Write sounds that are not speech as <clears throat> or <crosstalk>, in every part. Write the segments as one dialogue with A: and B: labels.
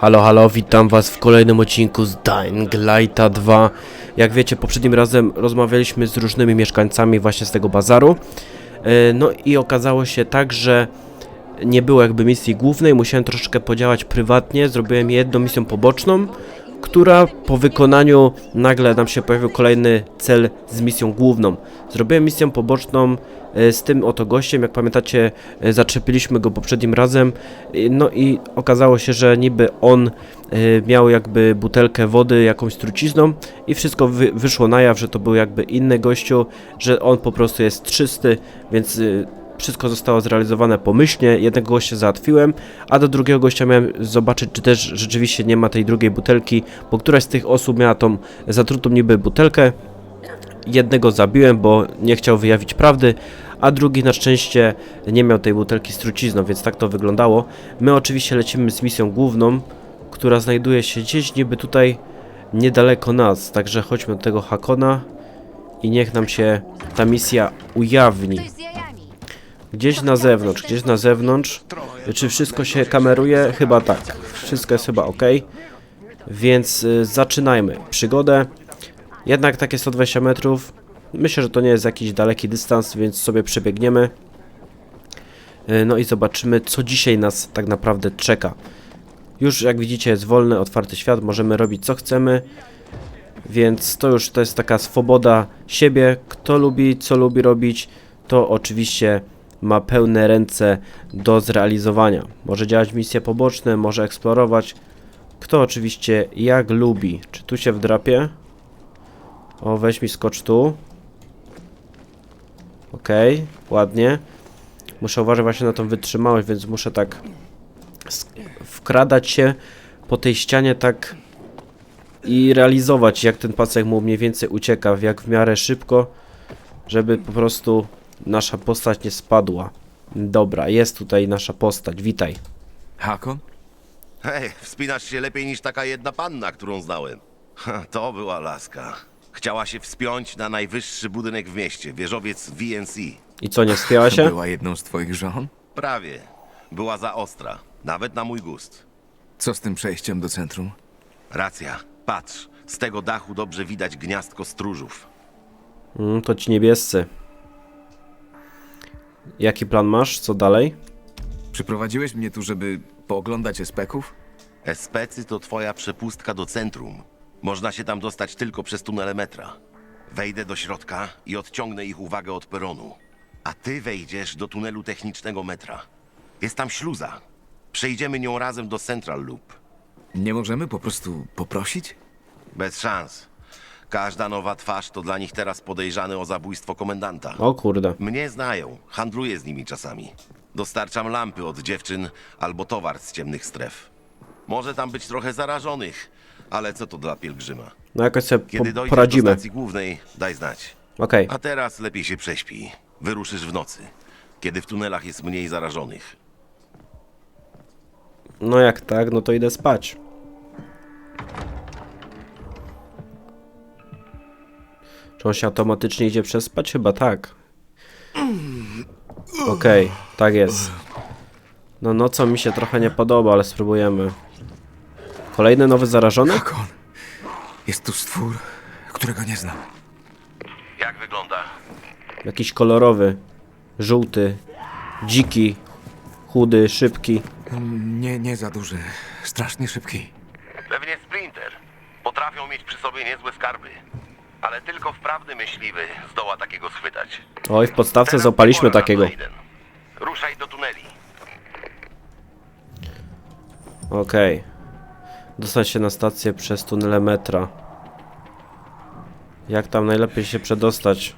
A: Halo, halo, witam was w kolejnym odcinku z Dying Lighta 2. Jak wiecie, poprzednim razem rozmawialiśmy z różnymi mieszkańcami właśnie z tego bazaru. E, No i okazało się tak, że nie było jakby misji głównej, musiałem troszeczkę podziałać prywatnie, zrobiłem jedną misję poboczną, która po wykonaniu nagle nam się pojawił kolejny cel z misją główną. Zrobiłem misję poboczną z tym oto gościem, jak pamiętacie e, zaczepiliśmy go poprzednim razem, E, no i okazało się, że niby on e, miał jakby butelkę wody jakąś trucizną i wszystko wy, wyszło na jaw, że to był jakby inny gościu, że on po prostu jest czysty, więc e, wszystko zostało zrealizowane pomyślnie. Jednego gościa załatwiłem, a do drugiego gościa miałem zobaczyć, czy też rzeczywiście nie ma tej drugiej butelki, bo któraś z tych osób miała tą zatrutą niby butelkę. Jednego zabiłem, bo nie chciał wyjawić prawdy, a drugi na szczęście nie miał tej butelki z trucizną, więc tak to wyglądało. My oczywiście lecimy z misją główną, która znajduje się gdzieś niby tutaj niedaleko nas, także chodźmy do tego Hakona i niech nam się ta misja ujawni. Gdzieś na zewnątrz, gdzieś na zewnątrz. Czy wszystko się kameruje? Chyba tak. Wszystko jest chyba ok. Więc y, zaczynajmy przygodę. Jednak takie 120 metrów. Myślę, że to nie jest jakiś daleki dystans, więc sobie przebiegniemy. Y, no i zobaczymy, co dzisiaj nas tak naprawdę czeka. Już jak widzicie jest wolny, otwarty świat, możemy robić co chcemy. Więc to już to jest taka swoboda siebie. Kto lubi, co lubi robić, to oczywiście ma pełne ręce do zrealizowania. Może działać misje poboczne, może eksplorować. Kto oczywiście jak lubi. Czy tu się wdrapie? O, weź mi skocz tu. Okej, ładnie. Muszę uważać właśnie na tą wytrzymałość, więc muszę tak wkradać się po tej ścianie tak i realizować jak ten pasek mu mniej więcej ucieka, w jak w miarę szybko, żeby po prostu nasza postać nie spadła. Dobra, jest tutaj nasza postać, witaj.
B: Hakon?
C: Hej, wspinasz się lepiej niż taka jedna panna, którą znałem. Ha, to była laska. Chciała się wspiąć na najwyższy budynek w mieście, wieżowiec VNC.
A: I co, nie wspięła się?
B: Była jedną z twoich żon?
C: Prawie. Była za ostra, nawet na mój gust.
B: Co z tym przejściem do centrum?
C: Racja. Patrz, z tego dachu dobrze widać gniazdko stróżów.
A: Mm, to ci niebiescy. Jaki plan masz? Co dalej?
B: Przyprowadziłeś mnie tu, żeby pooglądać espeków?
C: Especy to twoja przepustka do centrum. Można się tam dostać tylko przez tunele metra. Wejdę do środka i odciągnę ich uwagę od peronu. A ty wejdziesz do tunelu technicznego metra. Jest tam śluza. Przejdziemy nią razem do Central Loop.
B: Nie możemy po prostu poprosić?
C: Bez szans. Każda nowa twarz to dla nich teraz podejrzany o zabójstwo komendanta.
A: O kurde.
C: Mnie znają, handluję z nimi czasami. Dostarczam lampy od dziewczyn albo towar z ciemnych stref. Może tam być trochę zarażonych, ale co to dla pielgrzyma?
A: No jakoś sobie
C: Kiedy
A: po
C: dojdziesz
A: poradzimy.
C: do stacji głównej, daj znać.
A: Okej,
C: A teraz lepiej się prześpij. Wyruszysz w nocy, kiedy w tunelach jest mniej zarażonych.
A: no jak tak, no to idę spać. Czy on się automatycznie idzie przespać? Chyba tak. Okej, tak jest. No nocą mi się trochę nie podoba, ale spróbujemy. Kolejny nowy zarażony?
B: Hakon! Jest tu stwór, którego nie znam.
C: Jak wygląda?
A: Jakiś kolorowy, żółty, dziki, chudy, szybki.
B: Nie, nie za duży. Strasznie szybki.
C: Pewnie sprinter. Potrafią mieć przy sobie niezłe skarby. Ale tylko wprawny myśliwy zdoła takiego schwytać.
A: Oj, w podstawce
C: Teraz
A: zapaliśmy
C: pora na
A: takiego.
C: Ruszaj do tuneli.
A: Okej. Dostać się na stację przez tunele metra. Jak tam najlepiej się przedostać?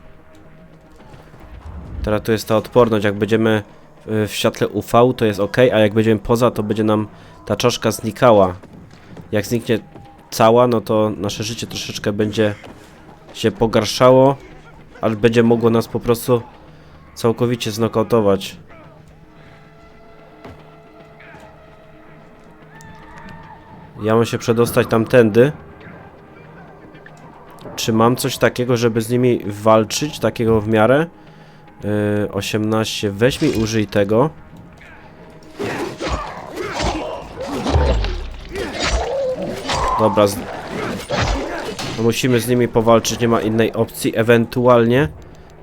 A: Teraz tu jest ta odporność. Jak będziemy y, w świetle UV, to jest ok, a jak będziemy poza, to będzie nam ta czaszka znikała. Jak zniknie cała, no to nasze życie troszeczkę będzie się pogarszało, ale będzie mogło nas po prostu całkowicie znokautować. Ja mam się przedostać tamtędy. Czy mam coś takiego, żeby z nimi walczyć? Takiego w miarę? Yy, 18. Weź mi użyj tego. Dobra. Z... Musimy z nimi powalczyć, nie ma innej opcji. Ewentualnie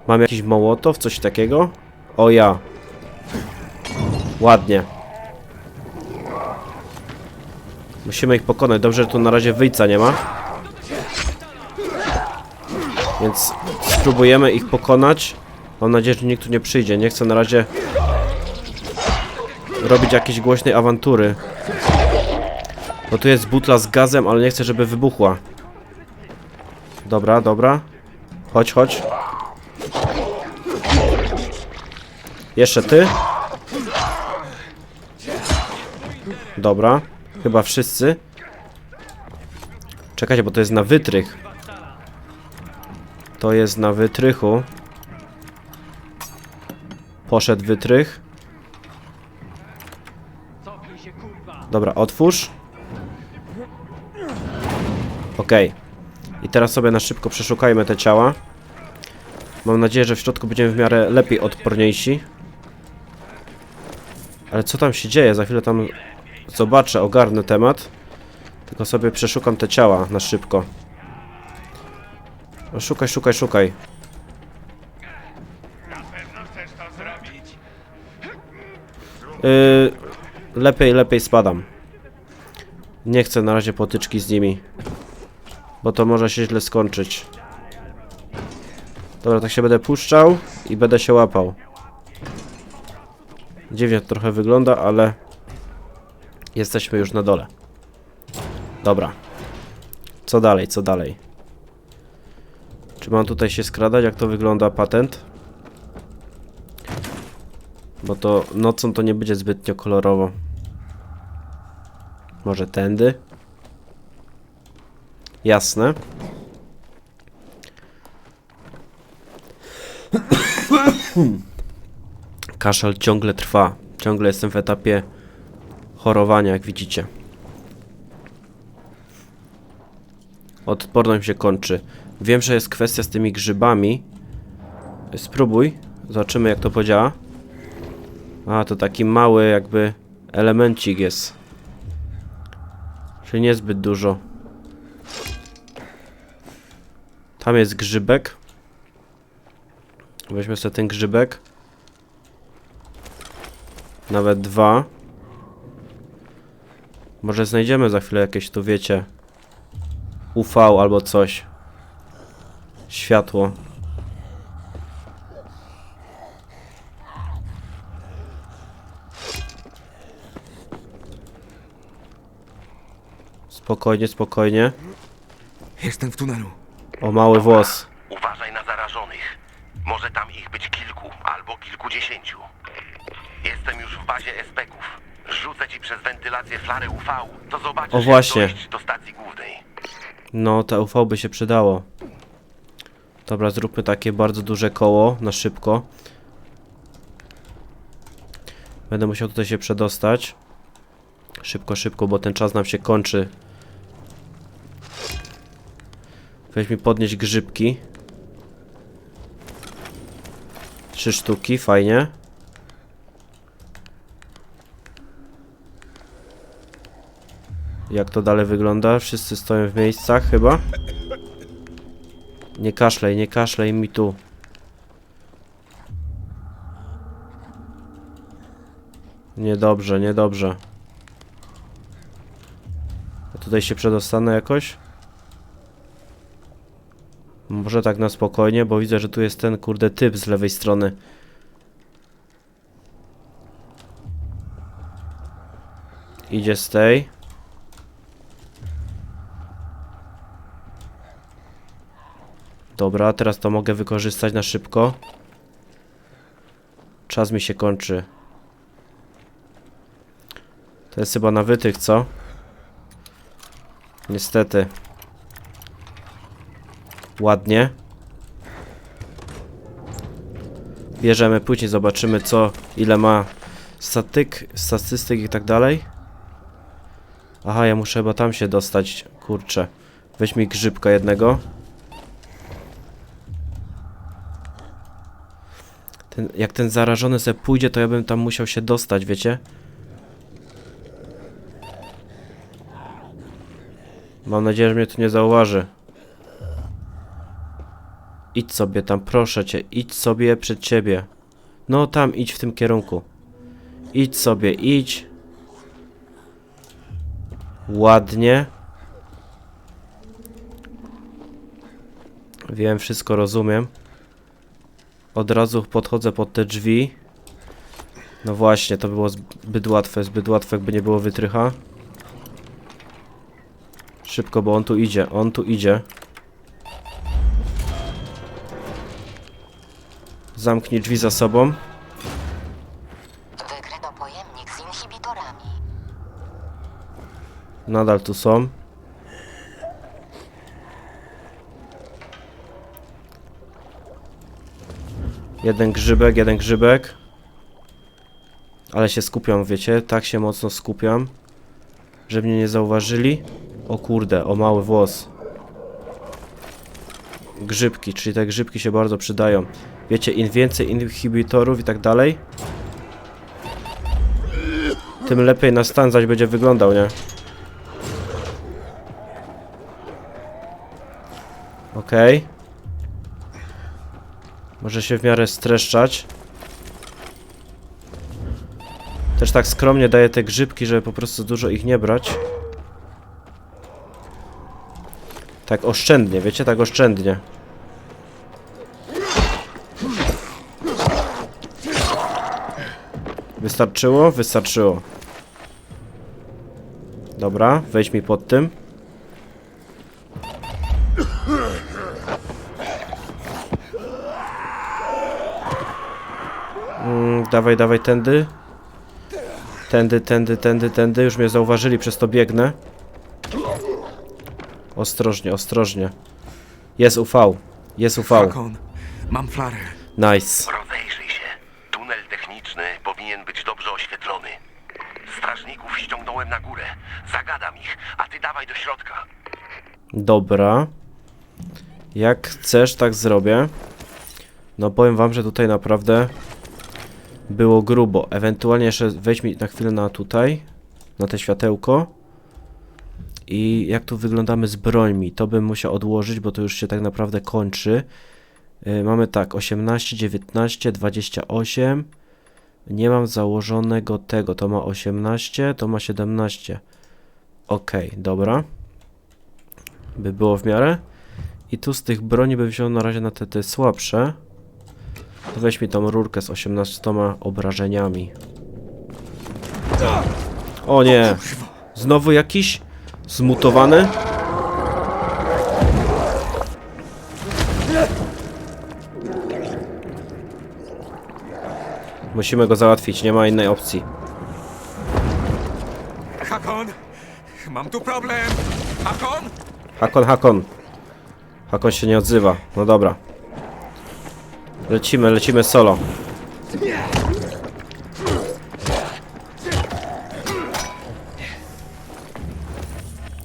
A: mam jakiś mołotow, coś takiego? O ja. Ładnie. Musimy ich pokonać. Dobrze, że tu na razie wyjca nie ma. Więc spróbujemy ich pokonać. Mam nadzieję, że nikt tu nie przyjdzie. Nie chcę na razie robić jakiejś głośnej awantury. Bo tu jest butla z gazem, ale nie chcę, żeby wybuchła. Dobra, dobra. Chodź, chodź. Jeszcze ty. Dobra. Chyba wszyscy. Czekajcie, bo to jest na wytrych. To jest na wytrychu. Poszedł wytrych. Dobra, otwórz. Okej. I teraz sobie na szybko przeszukajmy te ciała. Mam nadzieję, że w środku będziemy w miarę lepiej odporniejsi. Ale co tam się dzieje? Za chwilę tam zobaczę, ogarnę temat. Tylko sobie przeszukam te ciała na szybko. No, szukaj, szukaj, szukaj. Yy, lepiej, lepiej spadam. Nie chcę na razie potyczki z nimi. Bo to może się źle skończyć. Dobra, tak się będę puszczał i będę się łapał. Dziwnie to trochę wygląda, ale jesteśmy już na dole. Dobra. Co dalej, co dalej? Czy mam tutaj się skradać? Jak to wygląda patent? Bo to nocą to nie będzie zbytnio kolorowo. Może tędy? Jasne. <coughs> Kaszel ciągle trwa. Ciągle jestem w etapie chorowania, jak widzicie. Odporność się kończy. Wiem, że jest kwestia z tymi grzybami. Spróbuj. Zobaczymy, jak to podziała. A, to taki mały jakby elemencik jest. Czyli niezbyt dużo. Tam jest grzybek. Weźmy sobie ten grzybek. Nawet dwa. Może znajdziemy za chwilę jakieś tu, wiecie, UV albo coś. Światło. Spokojnie, spokojnie.
B: Jestem w tunelu.
A: O, mały włos.
C: Uważaj na zarażonych. Może tam ich być kilku albo kilkudziesięciu. Jestem już w bazie SPK-ów. Rzucę ci przez wentylację flarę UV, to zobaczysz
A: O, właśnie.
C: jak dojść do stacji głównej.
A: No, to UV by się przydało. Dobra, zróbmy takie bardzo duże koło na szybko. Będę musiał tutaj się przedostać. Szybko, szybko, bo ten czas nam się kończy. Weź mi podnieść grzybki. Trzy sztuki, fajnie. Jak to dalej wygląda? Wszyscy stoją w miejscach chyba? Nie kaszlej, nie kaszlej mi tu. Niedobrze, niedobrze. Ja tutaj się przedostanę jakoś? Może tak na spokojnie, bo widzę, że tu jest ten kurde typ z lewej strony. Idzie z tej. Dobra, teraz to mogę wykorzystać na szybko. Czas mi się kończy. To jest chyba na wytych, co? Niestety. Ładnie. Bierzemy, później zobaczymy co, ile ma statyk, statystyk i tak dalej. Aha, ja muszę chyba tam się dostać, kurczę. Weź mi grzybka jednego. Ten, jak ten zarażony se pójdzie, to ja bym tam musiał się dostać, wiecie? Mam nadzieję, że mnie tu nie zauważy. Idź sobie tam, proszę cię, idź sobie przed ciebie. No tam, idź w tym kierunku. Idź sobie, idź. Ładnie. Wiem, wszystko rozumiem. Od razu podchodzę pod te drzwi. No właśnie, to było zbyt łatwe, zbyt łatwe, jakby nie było wytrycha. Szybko, bo on tu idzie, on tu idzie. Zamknij drzwi za sobą.
D: Wykryto pojemnik z inhibitorami.
A: Nadal tu są. Jeden grzybek, jeden grzybek. Ale się skupiam, wiecie? Tak się mocno skupiam, żeby mnie nie zauważyli. O kurde, o mały włos. Grzybki, czyli te grzybki się bardzo przydają. Wiecie, im więcej inhibitorów i tak dalej, tym lepiej na stan zaś będzie wyglądał, nie? Okej. Może się w miarę streszczać. Też tak skromnie daję te grzybki, żeby po prostu dużo ich nie brać. Tak oszczędnie, wiecie? Tak oszczędnie. Wystarczyło? Wystarczyło. Dobra, wejdź mi pod tym. Dawaj, dawaj, tędy. Tędy, tędy, tędy, tędy. Już mnie zauważyli, przez to biegnę. Ostrożnie, ostrożnie. Jest UV. Jest UV.
B: Hakon, mam flarę.
A: Nice.
C: Rozejrzyj się. Tunel techniczny powinien być dobrze oświetlony. Strażników ściągnąłem na górę. Zagadam ich, a ty dawaj do środka.
A: Dobra. Jak chcesz, tak zrobię. No powiem wam, że tutaj naprawdę było grubo. Ewentualnie jeszcze weź mi na chwilę na tutaj, na te światełko. I jak tu wyglądamy z brońmi, to bym musiał odłożyć, bo to już się tak naprawdę kończy. Yy, mamy tak, 18, 19, 28. Nie mam założonego tego, to ma 18, to ma 17. Okej, dobra by było w miarę. I tu z tych broni bym wziął na razie na te, te słabsze. To weź mi tą rurkę z 18 obrażeniami. O nie! Znowu jakiś zmutowany? Musimy go załatwić, nie ma innej opcji.
B: Hakon, mam tu problem. Hakon?
A: Hakon, Hakon. Hakon się nie odzywa. No dobra. Lecimy, lecimy solo.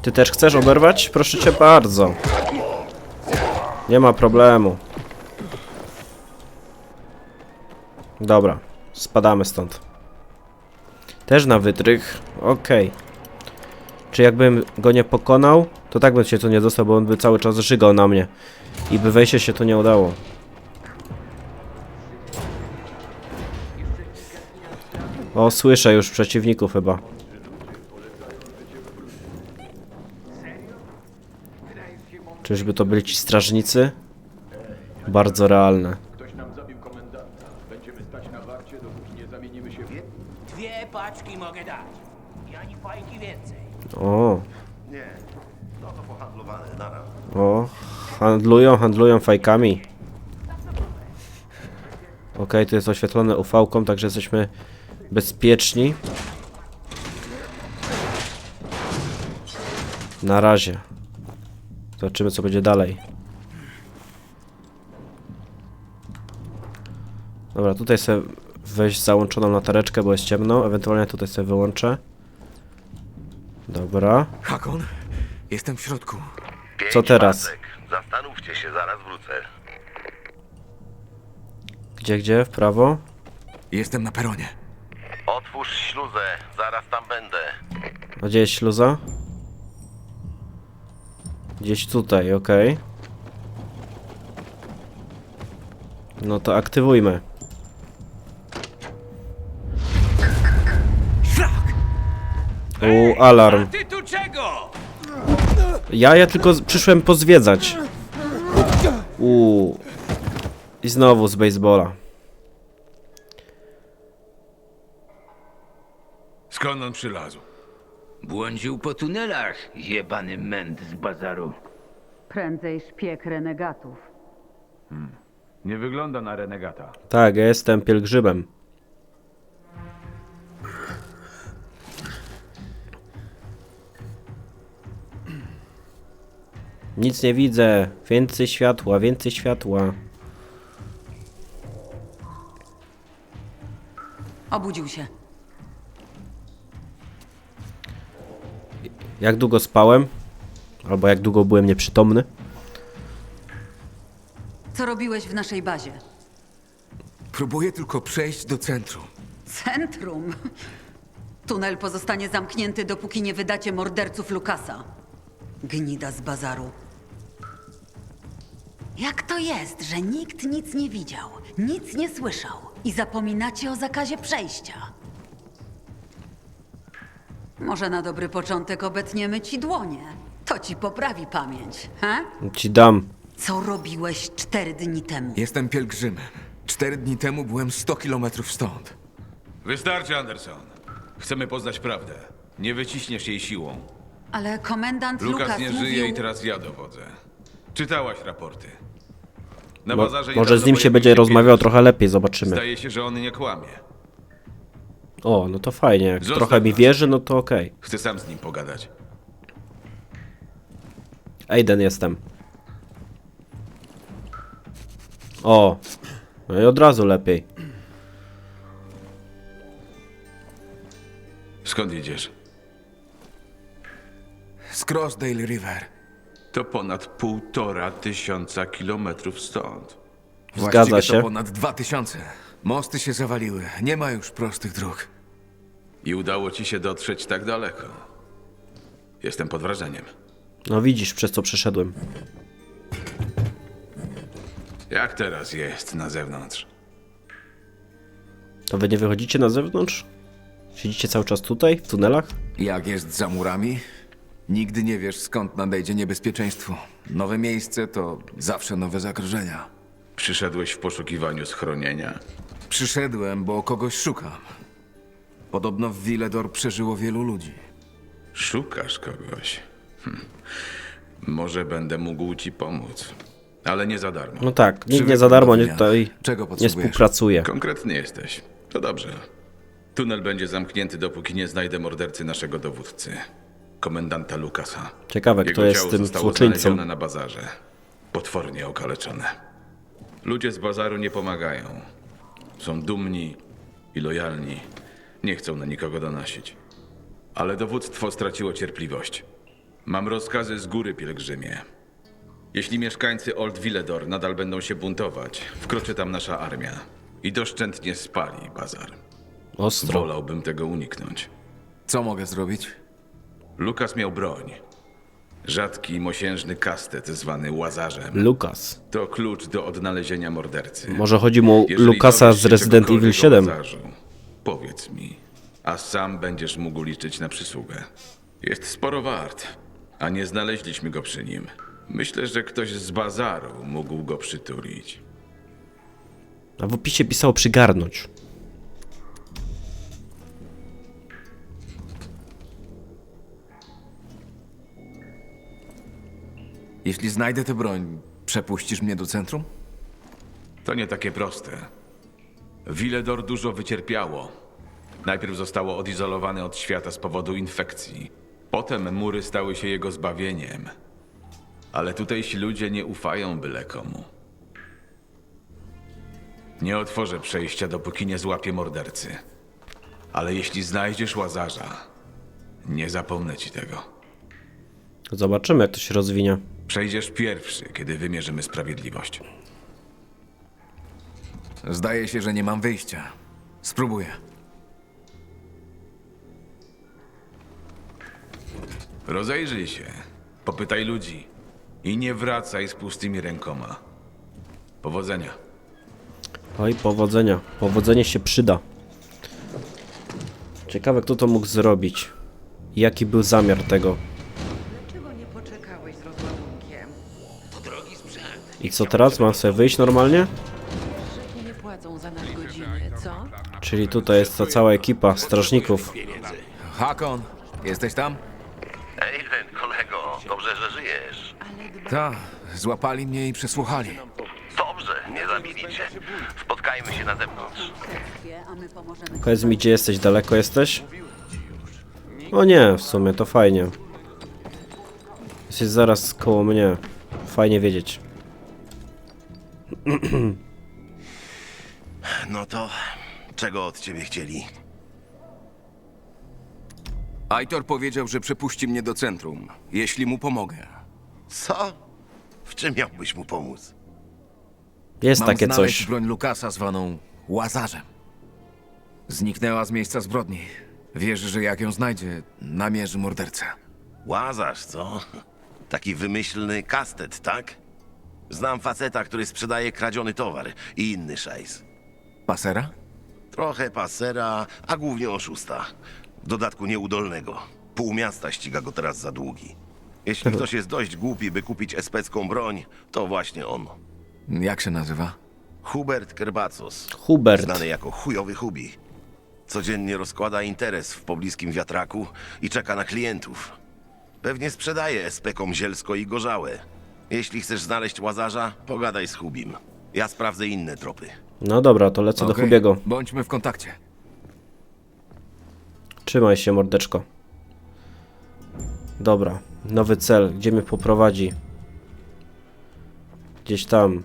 A: Ty też chcesz oberwać? Proszę cię bardzo. Nie ma problemu. Dobra, spadamy stąd. Też na wytrych. Okej. Czy jakbym go nie pokonał, to tak bym się tu nie dostał, bo on by cały czas żygał na mnie. I by wejście się tu nie udało. O, słyszę już przeciwników chyba. Czyżby to byli ci strażnicy? Bardzo realne.
E: Dwie paczki mogę dać. I ani fajki więcej.
A: O,
C: Nie, no to pohandlowane, nara.
A: o, handlują, handlują fajkami. Okej, tu jest oświetlone UV-ką, także jesteśmy bezpieczni. Na razie. Zobaczymy, co będzie dalej. Dobra, tutaj sobie weź załączoną latareczkę, bo jest ciemno. Ewentualnie tutaj sobie wyłączę. Dobra.
B: Hakon, jestem w środku.
C: Pięć
A: Co teraz?
C: Zastanówcie się, zaraz wrócę.
A: Gdzie, gdzie? W prawo?
B: Jestem na peronie.
C: Śluzę, zaraz tam będę.
A: A gdzie jest śluza? Gdzieś tutaj, okej. No to aktywujmy. U, alarm.
E: Ty tu czego?
A: Ja, ja tylko z- przyszłem pozwiedzać. U. I znowu z baseballa.
F: Skąd on przylazł?
E: Błądził po tunelach, jebany męd z bazaru.
G: Prędzej szpieg renegatów.
F: Nie wygląda na renegata.
A: Tak, ja jestem pielgrzymem. Nic nie widzę. Więcej światła, więcej światła.
G: Obudził się.
A: Jak długo spałem? Albo jak długo byłem nieprzytomny?
G: Co robiłeś w naszej bazie?
B: Próbuję tylko przejść do centrum.
G: Centrum. Tunel pozostanie zamknięty, dopóki nie wydacie morderców Lukasa. Gnida z bazaru. Jak to jest, że nikt nic nie widział, nic nie słyszał i zapominacie o zakazie przejścia? Może na dobry początek obetniemy ci dłonie. To ci poprawi pamięć, he?
A: Ci dam.
G: Co robiłeś cztery dni temu?
B: Jestem pielgrzymem. Cztery dni temu byłem 100 kilometrów stąd.
F: Wystarczy, Anderson. Chcemy poznać prawdę. Nie wyciśniesz jej siłą.
G: Ale komendant
F: Lukas
G: Lukas
F: nie
G: mówił...
F: żyje i teraz ja dowodzę. Czytałaś raporty. Na
A: Mo
F: bazarze
A: może
F: niedawno
A: z nim się
F: pojawił
A: będzie rozmawiał trochę lepiej, zobaczymy.
F: Zdaje się, że on nie kłamie.
A: O, no to fajnie. Jak
F: Zostaw
A: trochę mi
F: nas.
A: wierzy, no to okej.
F: Chcę sam z nim pogadać.
A: Aiden jestem. O. No i od razu lepiej.
F: Skąd jedziesz?
B: Z Crossdale River.
F: To ponad półtora tysiąca kilometrów stąd.
A: Zgadza
B: Właściwie
A: się.
B: to ponad 2000. Mosty się zawaliły. Nie ma już prostych dróg.
F: I udało ci się dotrzeć tak daleko. Jestem pod wrażeniem.
A: No widzisz, przez co przeszedłem.
F: Jak teraz jest na zewnątrz?
A: To wy nie wychodzicie na zewnątrz? Siedzicie cały czas tutaj, w tunelach?
B: Jak jest za murami? Nigdy nie wiesz, skąd nadejdzie niebezpieczeństwo. Nowe miejsce to zawsze nowe zagrożenia.
F: Przyszedłeś w poszukiwaniu schronienia.
B: Przyszedłem, bo kogoś szukam. Podobno w Villedor przeżyło wielu ludzi.
F: Szukasz kogoś. Hm. Może będę mógł ci pomóc. Ale nie za darmo.
A: No tak, nikt nie za darmo nie tutaj
B: Czego
A: nie
B: potrzebujesz?
A: współpracuje.
F: Konkretny jesteś. To dobrze. Tunel będzie zamknięty, dopóki nie znajdę mordercy naszego dowódcy. Komendanta Lukasa.
A: Ciekawe, kto
F: Jego
A: jest
F: ciało
A: tym
F: zostało
A: złoczyńcą.
F: znalezione na bazarze. Potwornie okaleczone. Ludzie z bazaru nie pomagają. Są dumni i lojalni. Nie chcą na nikogo donosić. Ale dowództwo straciło cierpliwość. Mam rozkazy z góry, pielgrzymie. Jeśli mieszkańcy Old Villedor nadal będą się buntować, wkroczy tam nasza armia i doszczętnie spali bazar.
A: Ostro.
F: Wolałbym tego uniknąć.
B: Co mogę zrobić?
F: Lukas miał broń. Rzadki, mosiężny kastet zwany Łazarzem.
A: Lukas.
F: To klucz do odnalezienia mordercy.
A: Może chodzi mu o
F: Jeżeli
A: Lukasa
F: dowiesz
A: z
F: się
A: Resident Evil
F: czegokolwiek o
A: 7.
F: Łazarzu, Powiedz mi, a sam będziesz mógł liczyć na przysługę. Jest sporo wart, a nie znaleźliśmy go przy nim. Myślę, że ktoś z bazaru mógł go przytulić.
A: A w opisie pisało przygarnąć.
B: Jeśli znajdę tę broń, przepuścisz mnie do centrum?
F: To nie takie proste. Villedor dużo wycierpiało. Najpierw zostało odizolowane od świata z powodu infekcji. Potem mury stały się jego zbawieniem. Ale tutejsi ludzie nie ufają byle komu. Nie otworzę przejścia, dopóki nie złapię mordercy. Ale jeśli znajdziesz łazarza, nie zapomnę ci tego.
A: Zobaczymy, jak to się rozwinie.
F: Przejdziesz pierwszy, kiedy wymierzymy sprawiedliwość.
B: Zdaje się, że nie mam wyjścia. Spróbuję.
F: Rozejrzyj się. Popytaj ludzi. I nie wracaj z pustymi rękoma. Powodzenia.
A: Oj, powodzenia. Powodzenie się przyda. Ciekawe, kto to mógł zrobić. Jaki był zamiar tego.
H: Dlaczego nie poczekałeś z rozładunkiem?
A: I co teraz? Mam sobie wyjść normalnie?
H: Że ci nie płacą za nadgodziny, co?
A: Czyli tutaj jest ta cała ekipa strażników.
B: Hakon, jesteś tam?
C: Aiden, kolego, dobrze, że żyjesz.
B: Ta, złapali mnie i przesłuchali.
C: Dobrze, nie zabili cię. Spotkajmy się na zewnątrz.
A: Powiedz mi, gdzie jesteś? Daleko jesteś? O nie, w sumie to fajnie. Jesteś zaraz koło mnie. Fajnie wiedzieć. <clears throat>
C: No to czego od ciebie chcieli?
B: Aitor powiedział, że przepuści mnie do centrum, jeśli mu pomogę.
C: Co? W czym miałbyś mu pomóc?
A: Jest
B: Mam
A: takie
B: znaleźć
A: coś.
B: broń Lukasa zwaną Łazarzem. Zniknęła z miejsca zbrodni. Wierzy, że jak ją znajdzie, namierzy mordercę.
C: Łazarz, co? Taki wymyślny kastet, tak? Znam faceta, który sprzedaje kradziony towar i inny szajs.
B: Pasera?
C: Trochę pasera, a głównie oszusta. W dodatku nieudolnego. Pół miasta ściga go teraz za długi. Jeśli ktoś jest dość głupi, by kupić especką broń, to właśnie on.
B: Jak się nazywa?
C: Hubert Kerbacos,
A: Hubert.
C: znany jako chujowy Hubi. Codziennie rozkłada interes w pobliskim wiatraku i czeka na klientów. Pewnie sprzedaje espekom zielsko i gorzałe. Jeśli chcesz znaleźć łazarza, pogadaj z Hubim. Ja sprawdzę inne tropy.
A: No dobra, to lecę do
B: Okej,
A: Hubiego.
B: Bądźmy w kontakcie.
A: Trzymaj się, mordeczko. Dobra, nowy cel. Gdzie mnie poprowadzi? Gdzieś tam.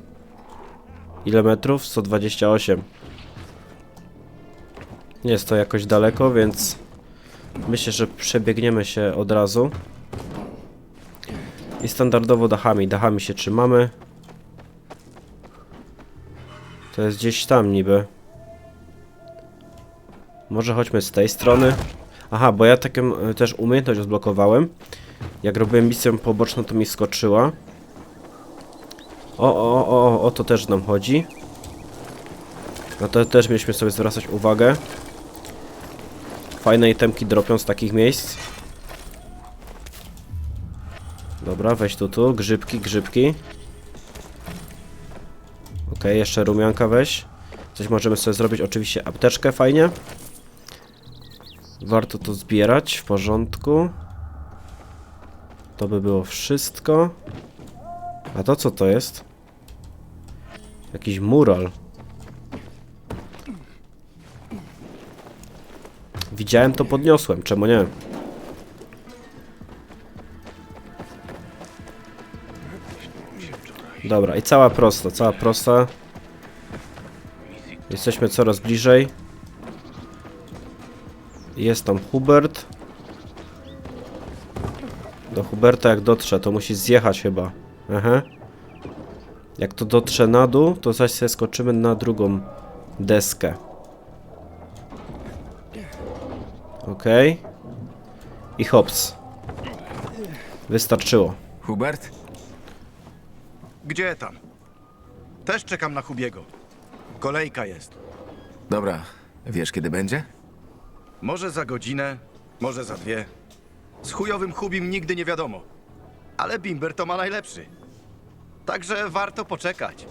A: Ile metrów? 128. Nie jest to jakoś daleko, więc myślę, że przebiegniemy się od razu. I standardowo dachami. Dachami się trzymamy. To jest gdzieś tam niby. Może chodźmy z tej strony. Aha, bo ja taką e, też umiejętność odblokowałem. Jak robiłem misję poboczną, to mi skoczyła. O, o, o, o, o to też nam chodzi. Na to też mieliśmy sobie zwracać uwagę. Fajne itemki dropią z takich miejsc. Dobra, weź tu, tu, grzybki, grzybki. Okej, jeszcze rumianka weź. Coś możemy sobie zrobić, oczywiście apteczkę fajnie. Warto to zbierać, w porządku. To by było wszystko. A to co to jest? Jakiś mural. Widziałem to, podniosłem, czemu nie? Dobra, i cała prosta, cała prosta. Jesteśmy coraz bliżej. Jest tam Hubert. Do Huberta jak dotrze, to musi zjechać chyba. Aha. Jak to dotrze na dół, to zaś sobie skoczymy na drugą deskę. Okej. I hops. Wystarczyło.
B: Hubert?
I: Gdzie tam? Też czekam na Hubiego. Kolejka jest.
B: Dobra, wiesz kiedy będzie?
I: Może za godzinę, może za dwie. Z chujowym Hubim nigdy nie wiadomo. Ale Bimber to ma najlepszy. Także warto poczekać.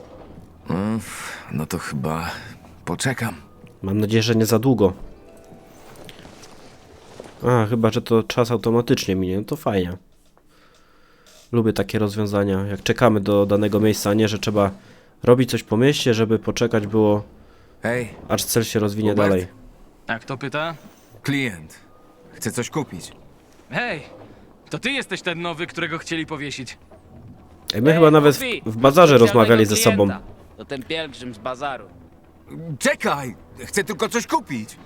B: Mm, no to chyba poczekam.
A: Mam nadzieję, że nie za długo. A, chyba, że to czas automatycznie minie, no to fajnie. Lubię takie rozwiązania, jak czekamy do danego miejsca, a nie, że trzeba robić coś po mieście, żeby poczekać było,
B: Hej,
A: aż cel się rozwinie
B: Hubert?
A: dalej.
J: A kto pyta?
B: klient. Chcę coś kupić.
J: Hej! To ty jesteś ten nowy, którego chcieli powiesić.
A: Ej, my chyba nawet w, w bazarze rozmawiali ze sobą.
K: To ten pielgrzym z bazaru.
B: Czekaj! Chcę tylko coś kupić!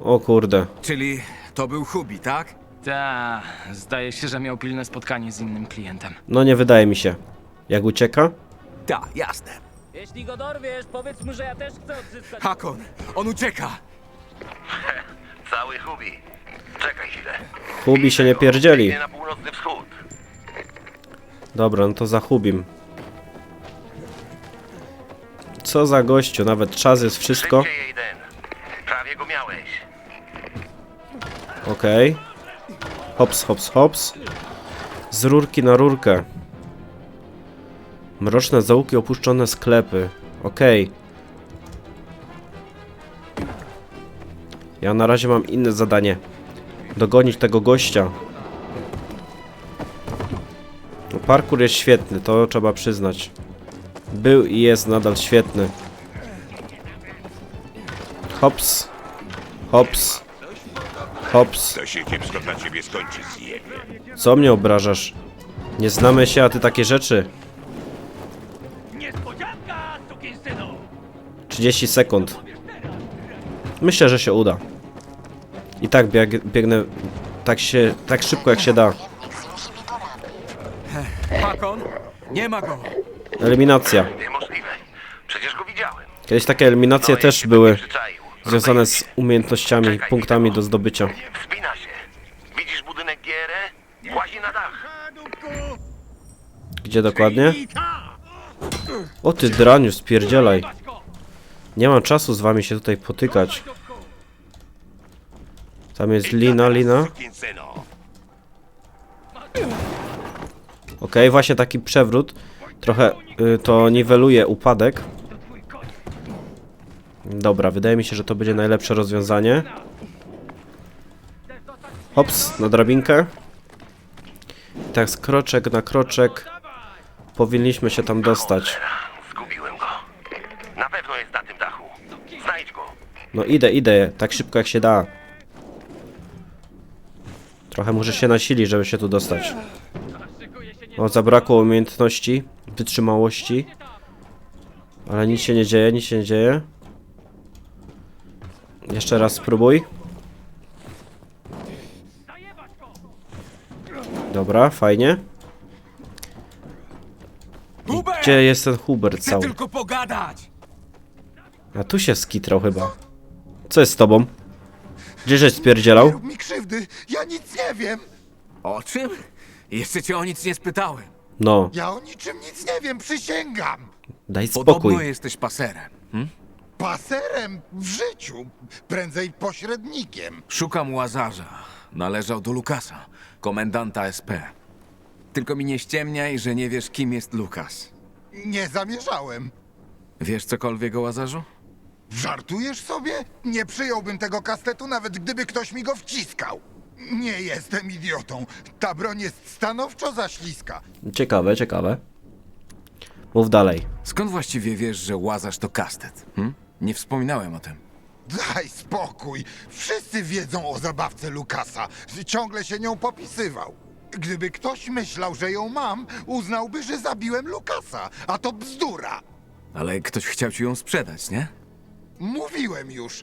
A: O kurde.
B: Czyli to był Hubi, tak?
J: Ta, zdaje się, że miał pilne spotkanie z innym klientem.
A: No nie wydaje mi się. Jak ucieka?
B: Tak, jasne.
K: Jeśli go dorwiesz, powiedz mu, że ja też chcę odzyskać...
B: Hakon, on ucieka! <laughs>
C: Cały Hubi. Czekaj chwilę.
A: Hubi się nie pierdzieli.
C: Biegnie na północny wschód.
A: Dobra, no to zachubim. Co za gościu, nawet czas jest wszystko.
C: Szybciej. Prawie go miałeś.
A: Okej. Hops, hops, hops. Z rurki na rurkę. Mroczne zaułki, opuszczone sklepy. Okej. Ja na razie mam inne zadanie. Dogonić tego gościa. No, parkour jest świetny, to trzeba przyznać. Był i jest nadal świetny. Hops. Hops. Hops.
L: To się kiepsko dla ciebie skończy, zjebie.
A: Co mnie obrażasz? Nie znamy się, a ty takie rzeczy.
K: Niespodzianka, sukinsynu!
A: 30 sekund. Myślę, że się uda. I tak bieg, biegnę tak się, tak szybko jak się da.
J: Hakon? Nie ma go.
A: Eliminacja.
C: Niemożliwe. Przecież go widziałem.
A: Kiedyś takie eliminacje
C: No
A: też były
C: przyczaił.
A: Związane z umiejętnościami, punktami do zdobycia.
C: Wspina się. Widzisz budynek? Łazi na dach.
A: Gdzie dokładnie? O ty draniu, spierdzielaj. Nie mam czasu z wami się tutaj potykać. Tam jest lina, lina. Okej, właśnie taki przewrót. Trochę y, to niweluje upadek. Dobra, wydaje mi się, że to będzie najlepsze rozwiązanie. Hops, na drabinkę. I tak z kroczek na kroczek powinniśmy się tam dostać.
C: Zgubiłem go. Na pewno jest na tym dachu. Znajdź go.
A: No idę, idę, tak szybko jak się da. Trochę muszę się nasilić, żeby się tu dostać. O, zabrakło umiejętności, wytrzymałości. Ale nic się nie dzieje, nic się nie dzieje. Jeszcze raz spróbuj. Dobra, fajnie. I gdzie jest ten Hubert cały?
J: tylko pogadać!
A: A tu się skitrał chyba. Co jest z tobą? Gdzie żeś spierdzielał?
I: mi krzywdy, ja nic nie wiem.
B: O czym? Jeszcze cię o nic nie spytałem.
A: No,
I: Ja o niczym nic nie wiem, przysięgam.
A: daj
B: Podobno
A: spokój.
B: jesteś paserem.
I: Paserem w życiu, prędzej pośrednikiem.
B: Szukam łazarza. Należał do Lukasa, komendanta SP. Tylko mi nie ściemniaj, że nie wiesz, kim jest Lukas.
I: Nie zamierzałem.
B: Wiesz cokolwiek o łazarzu?
I: Żartujesz sobie? Nie przyjąłbym tego kastetu, nawet gdyby ktoś mi go wciskał. Nie jestem idiotą. Ta broń jest stanowczo za śliska.
A: Ciekawe, ciekawe. Mów dalej.
B: Skąd właściwie wiesz, że łazarz to kastet? Hm? Nie wspominałem o tym.
I: Daj spokój. Wszyscy wiedzą o zabawce Lukasa. Ciągle się nią popisywał. Gdyby ktoś myślał, że ją mam, uznałby, że zabiłem Lukasa. A to bzdura.
B: Ale ktoś chciał ci ją sprzedać, nie?
I: Mówiłem już.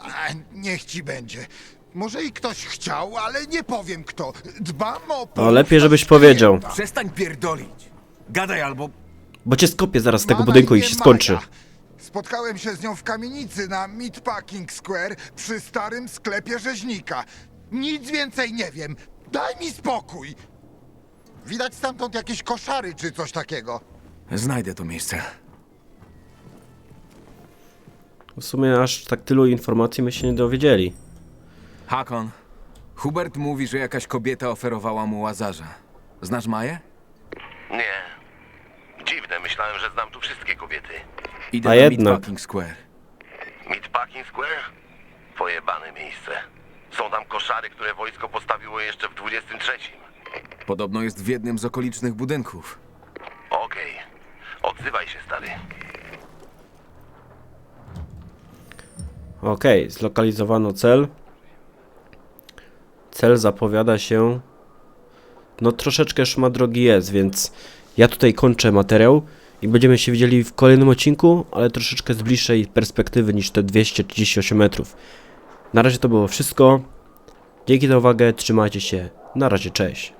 I: A, niech ci będzie. Może i ktoś chciał, ale nie powiem kto. Dbam o...
A: No lepiej, żebyś powiedział.
B: Przestań pierdolić. Gadaj albo...
A: Bo cię skopię zaraz z tego budynku i
I: imię
A: się skończy.
I: Maja. Spotkałem się z nią w kamienicy na Meatpacking Square przy starym sklepie rzeźnika. Nic więcej nie wiem. Daj mi spokój. Widać stamtąd jakieś koszary czy coś takiego.
B: Znajdę to miejsce.
A: W sumie aż tak tylu informacji my się nie dowiedzieli.
B: Hakon, Hubert mówi, że jakaś kobieta oferowała mu łazarza. Znasz Maję?
C: Nie. Dziwne, myślałem, że znam tu wszystkie kobiety.
B: Idę
A: A
B: na
A: jednak.
B: Meatpacking Square.
C: Meatpacking Square? Pojebane miejsce. Są tam koszary, które wojsko postawiło jeszcze w 23.
B: Podobno jest w jednym z okolicznych budynków.
C: Okej. Odzywaj się, stary.
A: Okej, zlokalizowano cel. Cel zapowiada się... No troszeczkę szma drogi jest, więc ja tutaj kończę materiał i będziemy się widzieli w kolejnym odcinku, ale troszeczkę z bliższej perspektywy niż te 238 metrów. Na razie to było wszystko. Dzięki za uwagę, trzymajcie się. Na razie, cześć.